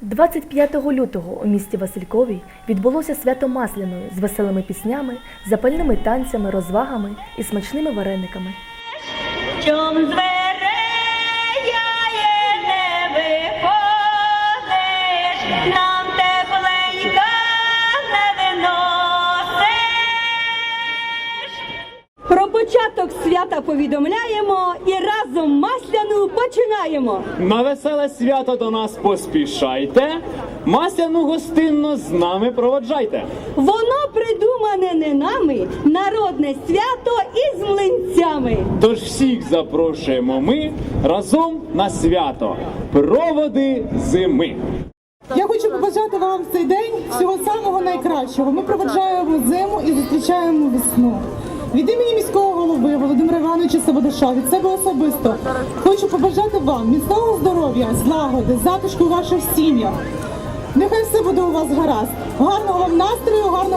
25 лютого у місті Василькові відбулося свято Масляної з веселими піснями, запальними танцями, розвагами і смачними варениками. Про початок свята повідомляємо і разом масляну починаємо. На веселе свято до нас поспішайте, масляну гостинно з нами проводжайте. Воно придумане не нами, народне свято із млинцями. Тож всіх запрошуємо ми разом на свято проводи зими. Я хочу побажати вам в цей день всього самого найкращого. Ми проведжаємо зиму і зустрічаємо весну. Від імені міського голови Володимира Івановича Сабодаша, від себе особисто хочу побажати вам міцного здоров'я, злагоди, затишку у ваших сім'ях. Нехай все буде у вас гаразд. Гарного вам настрою, гарного